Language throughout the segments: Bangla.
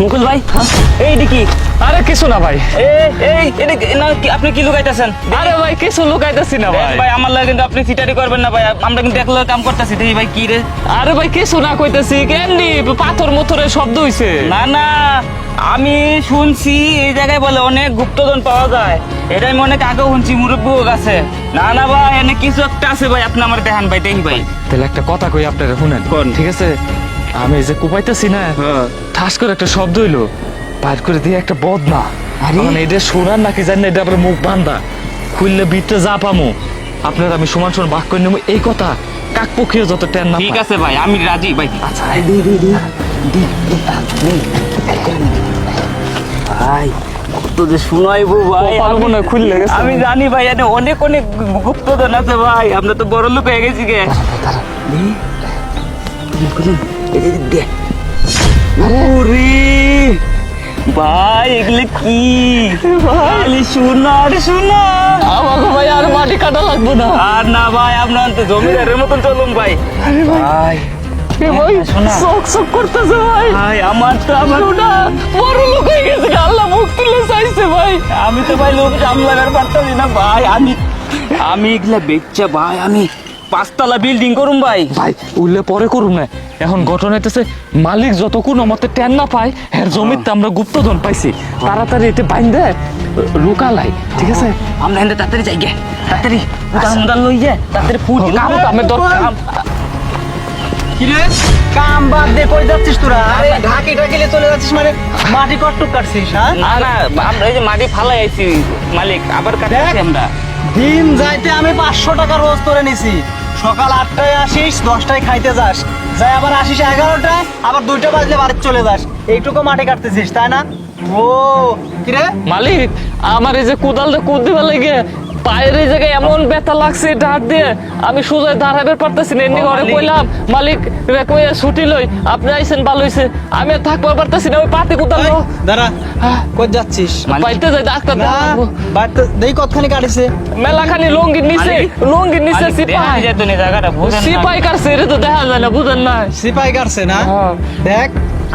মুকুল ভাই এই কি? আরে কিছু না ভাই। এই আপনি কি লুকাইতেছেন? আরে ভাই কিছু লুকাইতেছি না ভাই। ভাই আমার লাগে কিন্তু আপনি সিটারি করবেন না ভাই। আমরা কিন্তু একলা কাম করতেছি। দেখি ভাই কি রে? আরে ভাই কিছু না কইতেছি। কেমনি পাথর মুথরের শব্দ হইছে? না না আমি শুনছি এই জায়গায় বলে অনেক গুপ্তধন পাওয়া যায়। এটা আমি অনেক আগে শুনছি মুরব্বীর কাছে না না ভাই এনে কিছু একটা আছে ভাই আপনি আমার দেখান ভাই দেখি ভাই। তাহলে একটা কথা কই আপনারা শুনেন। কোন? ঠিক আছে? আমি এই যে কুপাইতেছি না হ্যাঁ। ঠাস করে একটা শব্দ হইল। বাইর করে দিয়ে একটা বদনা। আরে? মানে এটা শোনার নাকি জানি না এটা আবার মুখ বান্ধা। খুললে বিটতে যা পামু। আপনার আমি সমান সমান বাক করে নেব। এই কথা কাক পক্ষীয় যত টেন না ঠিক আছে ভাই আমি রাজি ভাই। আচ্ছা ভাই কত যে শুনাইবো ভাই। আমি- মনে খুললে গেছে। আমি জানি ভাই এনে অনেক অনেক গুপ্তধন আছে ভাই। আমরা তো বড় লোক হয়ে গেছি গে। ওরে। ভাই এগুলো কি? ভাই। সোনার সোনা আমাকে ভাই আর মাটি কাটা লাগবে না। আর না ভাই আপনার তো জমিদারের মতন চলুন ভাই। ভাই। ভাই। করতেছে ভাই। ভাই আমার তো আমার বড় লোক হয়ে গেছে আল্লাহ মুখ তুলে চাইছে ভাই। আমি তো ভাই লোক সামলাবার পারতাম না ভাই আমি আমি এগুলা বেচ্চা ভাই আমি পাঁচতলা বিল্ডিং করুম ভাই। ভাই উল্লে পরে করুন না। এখন ঘটনা হইতেছে মালিক যত কোনো মতে টেন না পায় এর জমিতে আমরা গুপ্তধন পাইছি। তাড়াতাড়ি এতে বাইন্দে লুকালাই ঠিক আছে? আমরা এখানে তাড়াতাড়ি যাই গে তাড়াতাড়ি। মুদার লই গে তাড়াতাড়ি ফুট কাম তো আমার দরকার। কিরে কাম বাদ দে কই যাচ্ছিস তোরা? আরে ঢাকি ঢাকিলে চলে যাচ্ছিস মানে মাটি কট্টুক কাটছিস হ্যাঁ? না না আমরা এই যে মাটি ফালাই আইছি মালিক আবার কাটাচ্ছি দেখ। আমরা। দিন যাইতে আমি পাঁচশো টাকা রোজ করে নিছি। সকাল আটটায় আসিস, দশটায় খাইতে যাস। যাই আবার আসিস এগারোটায়, আবার দুইটা বাজলে বাড়িতে চলে যাস। এইটুকু মাঠে কাটতেছিস, তাই না? ও, কিরে? মালিক, আমার এই যে কোদালটা কুদ দিবার লাগে পায়ের এই জায়গায় এমন ব্যথা লাগছে ডাক দিয়ে আমি সোজা দাঁড়াবে পারতেছি না এমনি ঘরে। কইলাম মালিক রে কইয়া ছুটি লই আপনি আইছেন ভালো হইছে আমি আর থাকতে পারতেছি না ওই পাতি কোদাল লো। দাঁড়া। কই যাচ্ছিস। পাইতে যাই ডাক্তার দেখাবো। দেই কতখানি কাটিছে মেলাখানি লঙ্গি নিচে মালিক। লঙ্গি নিচে সিপাই যেত না জায়গাটা বুঝেন সিপাই কারছে এটা তো দেখা যায় না বুঝেন না সিপাই কাটছে না হ্যাঁ। দেখ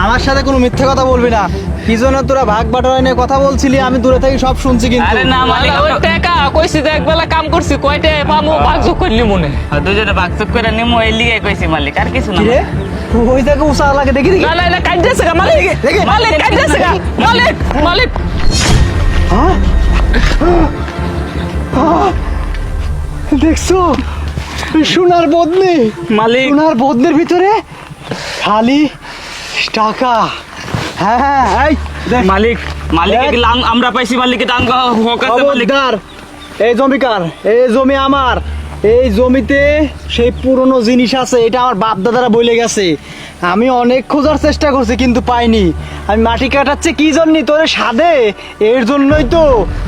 আমার সাথে কোনো মিথ্যে কথা বলবি না। কি জন্য তোরা ভাগ বাটোয়ারা নিয়ে কথা বলছিলি? আমি দূরে থেকে সব শুনছি কিন্তু। আরে না মালিক ওই টাকা কইছি যে একবেলা কাম করছি কয়টা পামু ভাগ যোগ করলি মনে? হ্যাঁ, দুজনে বাকচুক করে নিমো এই লিগে কইছি মালিক আর কিছু না। রে? ওই জায়গা উষা লাগে দেখি দেখি। না না না কাইতেছে গা মালিক। দেখি। মালিক কাইতেছে গা মালিক মালিক। হ্যাঁ? দেখছ? সোনার বদনি মালিক। সোনার বদনের ভিতরে খালি টাকা। হ্যাঁ হ্যাঁ এই মালিক মালিক আমরা পাইছি মালিক এটা হকাতে মালিক। এই জমিকার এই জমি আমার। এই জমিতে সেই পুরনো জিনিস আছে এটা আমার বাপ দাদারা বলে গেছে। আমি অনেক খোঁজার চেষ্টা করছি কিন্তু পাইনি। আমি মাটি কাটাচ্ছে কি জন্য? তোর সাদে এর জন্যই তো।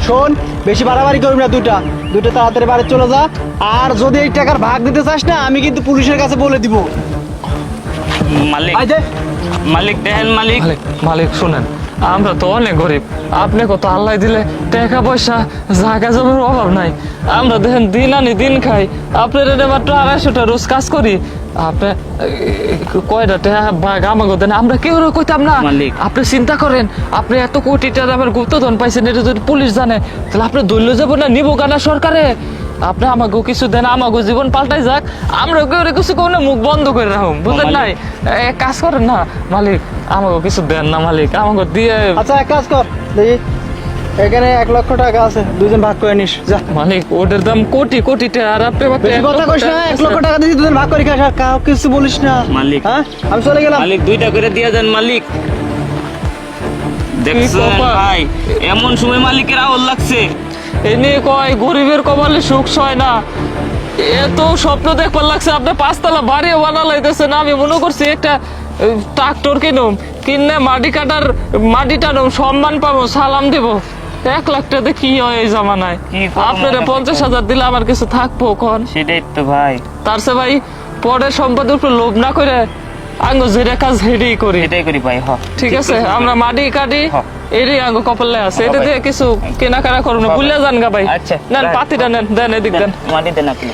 শোন বেশি বাড়াবাড়ি করবি না দুটা দুটো তাড়াতাড়ি বাড়ি চলে যা। আর যদি এই টাকার ভাগ দিতে চাস না আমি কিন্তু পুলিশের কাছে বলে দিব। মালিক। মালিক দেখেন মালিক। মালিক শুনেন আমরা তো অনেক গরিব। আপনি কত আল্লাহ দিলে টাকা পয়সা জায়গা জমির অভাব নাই। আমরা দেখেন দিন আনি দিন খাই। আপনার এটা মাত্র আড়াইশোটা রোজ কাজ করি। আপনি কয়টা টাকা ভাগ আমাকে দেন? আমরা কেউ কইতাম না। মালিক। আপনি চিন্তা করেন আপনি এত কোটি টাকা আমার গুপ্তধন পাইছেন এটা যদি পুলিশ জানে তাহলে আপনি দৈল্য যাব না নিবো কানা সরকারে? আপনি আমাকে কিছু দেন আমাকে জীবন পাল্টাই যাক। আমরা কেউ কিছু কোনো মুখ বন্ধ করে রাখুন বুঝলেন নাই? এক কাজ করেন না মালিক আমাকে কিছু দেন না মালিক আমাকে দিয়ে আচ্ছা এক কাজ কর দেখি। এখানে এক লক্ষ টাকা আছে দুজন ভাগ করে নিস যা। মালিক ওটার দাম কোটি কোটি টাকা আর আপনি মাত্র কথা কইস না এক লক্ষ টাকা দুজন ভাগ করে খাস আর কাউ কিছু বলিস না। মালিক। হ্যাঁ? আমি চলে গেলাম। মালিক দুইটা করে দিয়ে দেন মালিক। দেখছেন ভাই এমন সময় মালিকের আওয়াজ লাগছে। এনে কয় গরিবের কপালে সুখ সয় না। এত স্বপ্ন দেখবার লাগছে আপনি পাঁচতলা বাড়িও বানা লাইতেছেন আমি মনে করছি একটা ট্রাক্টর কিনুম কিনলে মাটি কাটার মাটি টানুম সম্মান পাবো সালাম দিব। এক লাখ টাকা কি হয় এই জামানায়? আপনারা পঞ্চাশ হাজার দিলে আমার কিছু থাকব কন সেটাই তো ভাই। তার সে ভাই পরে সম্পদের উপর লোভ না করে আঙ্গ যেটা কাজ হেডেই করি। সেটাই করি ভাই হ। ঠিক আছে আমরা মাটি কাটি। এরই আঙ্গ কপালে আছে। এটা দিয়ে কিছু কেনাকাটা করুন না ভুলে যান গা ভাই। আচ্ছা, নেন। পাতিটা নেন দেন এদিক দেন। মাটি দেন আপনি।